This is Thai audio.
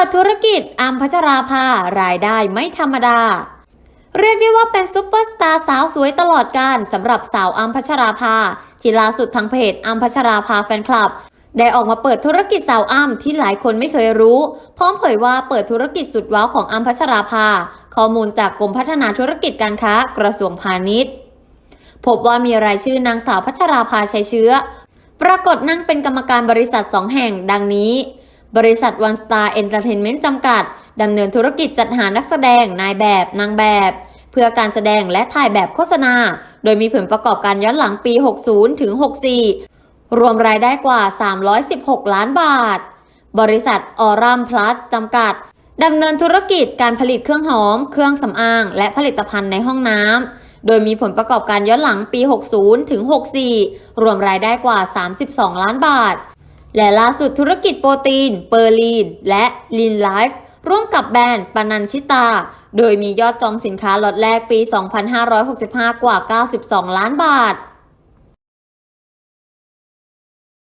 ปิดธุรกิจอัมพัชราภารายได้ไม่ธรรมดา เรียกได้ว่าเป็นซุปเปอร์สตาร์สาวสวยตลอดการสำหรับสาวอัมพัชราภาที่ล่าสุดทางเพจอัมพัชราภาแฟนคลับ ได้ออกมาเปิดธุรกิจสาวอ้ำที่หลายคนไม่เคยรู้ พร้อมเผยว่าเปิดธุรกิจสุดว้าวของอัมพัชราภา ข้อมูลจากกรมพัฒนาธุรกิจการค้ากระทรวงพาณิชย์ พบว่ามีรายชื่อนางสาวพัชราภาชัยเชื้อ ปรากฏนั่งเป็นกรรมการบริษัท2แห่ง ดังนี้ บริษัท One Star Entertainment จำกัด ดำเนินธุรกิจจัดหานักแสดง นายแบบ นางแบบ เพื่อการแสดงและถ่ายแบบโฆษณา โดยมีผลประกอบการย้อนหลังปี 60 ถึง 64 รวมรายได้กว่า 316 ล้านบาท บริษัทออรัมพลัสจำกัด ดำเนินธุรกิจการผลิตเครื่องหอม เครื่องสำอาง และผลิตภัณฑ์ในห้องน้ำ โดยมีผลประกอบการย้อนหลังปี 60 ถึง 64 รวมรายได้กว่า 32 ล้านบาท และล่าสุดธุรกิจโปรตีน เปอร์ลีน และลีนไลฟ์ร่วมกับแบรนด์ปานันชิตา โดยมียอดจองสินค้าล็อตแรกปี 2565 กว่า 92 ล้านบาท